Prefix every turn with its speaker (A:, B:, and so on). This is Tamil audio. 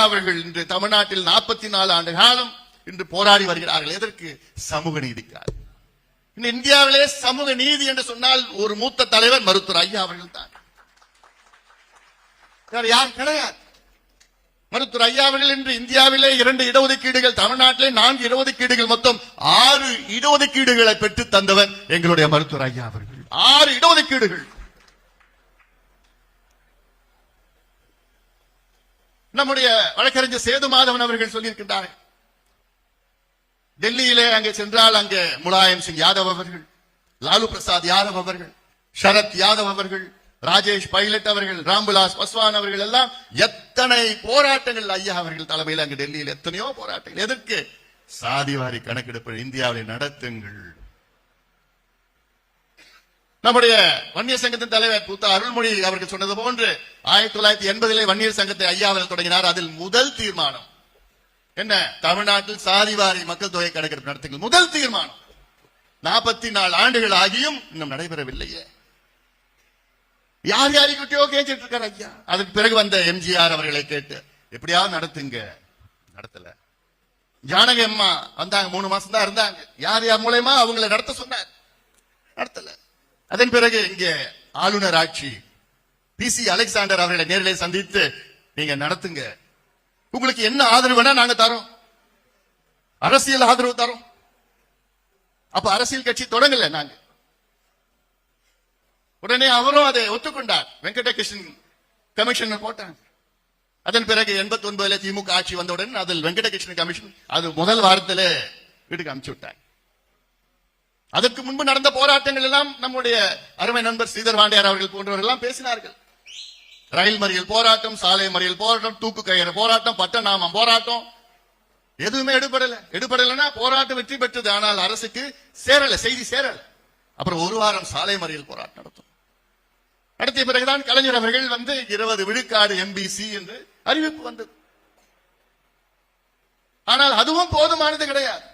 A: அவர்கள் இன்று தமிழ்நாட்டில் நாற்பத்தி நாலு ஆண்டு காலம் இன்று போராடி வருகிறார்கள். எதற்கு? சமூக நீதிக்காக. இந்தியாவிலே சமூக நீதி என்று சொன்னால் ஒரு மூத்த தலைவர் மருத்துவர் ஐயா அவர்கள் தான் யார் கிடையாது. மருத்துவர் ஐயா அவர்கள் இன்று இந்தியாவிலே இரண்டு இடஒதுக்கீடுகள் தமிழ்நாட்டிலே நான்கு இடஒதுக்கீடுகள் மொத்தம் ஆறு இடஒதுக்கீடுகளை பெற்று தந்தவர் எங்களுடைய மருத்துவர் ஐயா அவர்கள். ஆறு இடஒதுக்கீடுகள். நம்முடைய வழக்கறிஞர் சேது மாதவன் அவர்கள் சொல்லியிருக்கின்றார்கள் டெல்லியிலே அங்கே சென்றால் அங்கே முலாயம் சிங் யாதவ் அவர்கள் லாலு பிரசாத் யாதவ் அவர்கள் சரத் யாதவ் அவர்கள் ராஜேஷ் பைலட் அவர்கள் ராம்விலாஸ் பஸ்வான் அவர்கள் எல்லாம் எத்தனை போராட்டங்கள் ஐயா அவர்கள் தலைமையில் அங்கு டெல்லியில் எத்தனையோ போராட்டங்கள். எதற்கு? சாதிவாரி கணக்கெடுப்பு இந்தியாவில் நடத்துங்கள். நம்முடைய வன்னியர் சங்கத்தின் தலைவர் பூத்த அருள்மொழி அவர்கள் சொன்னது போன்று ஆயிரத்தி தொள்ளாயிரத்தி எண்பதிலே வன்னியர் சங்கத்தை ஐயா தொடங்கினார். அதில் முதல் தீர்மானம் என்ன? தமிழ்நாட்டில் சாதிவாரி மக்கள் தொகை கணக்கெடுப்பு நடத்துங்கள். முதல் தீர்மானம். நாற்பத்தி நாலு ஆண்டுகள் ஆகியும் இன்னும் நடைபெறவில்லையே. யார் யாருக்கிட்டயோ கேட்டுட்டு இருக்காரு ஐயா. அதுக்கு பிறகு வந்த எம்ஜிஆர் அவர்களை கேட்டு எப்படியாவது நடத்துங்க. நடத்தல. ஜானகி அம்மா வந்தாங்க. மூணு மாசம் தான் இருந்தாங்க. யார் யார் மூலயமா அவங்களை நடத்த சொன்னார். நடத்தல. அதன் பிறகு இங்கே ஆளுநர் ஆட்சி. பி சி அலெக்சாண்டர் அவர்களை நேரிலே சந்தித்து நீங்க நடத்துங்க. உங்களுக்கு என்ன ஆதரவு வேணா நாங்க தரோம். அரசியல் ஆதரவு தரோம். அப்ப அரசியல் கட்சி தொடங்கல நாங்க. உடனே அவரும் அதை ஒத்துக்கொண்டார். வெங்கடகிருஷ்ணன் கமிஷன் போட்டாங்க. அதன் பிறகு எண்பத்தி ஒன்பதுல திமுக ஆட்சி வந்தவுடன் அதில் வெங்கடகிருஷ்ணன் கமிஷன் அது முதல் வாரத்துல வீட்டுக்கு அனுப்பிச்சு விட்டாங்க. அதற்கு முன்பு நடந்த போராட்டங்கள் எல்லாம் நம்முடைய அருமை நண்பர் ஸ்ரீதர் வாண்டியார் அவர்கள் போன்றவர்கள் எல்லாம் பேசினார்கள். ரயில் மறியல் போராட்டம் சாலை மறியல் போராட்டம் தூக்கு கயிறு போராட்டம் பட்டநாமம் போராட்டம். எதுவுமே எடுபடல. எடுபடலைன்னா போராட்டம் வெற்றி பெற்றது. ஆனால் அரசுக்கு சேரல செய்தி சேரல. அப்புறம் ஒரு வாரம் சாலை மறியல் போராட்டம் நடத்தும் நடத்திய பிறகுதான் கலைஞர் அவர்கள் வந்து இருபது விழுக்காடு எம்பிசி என்று அறிவிப்பு வந்தது. ஆனால் அதுவும் போதுமானது கிடையாது.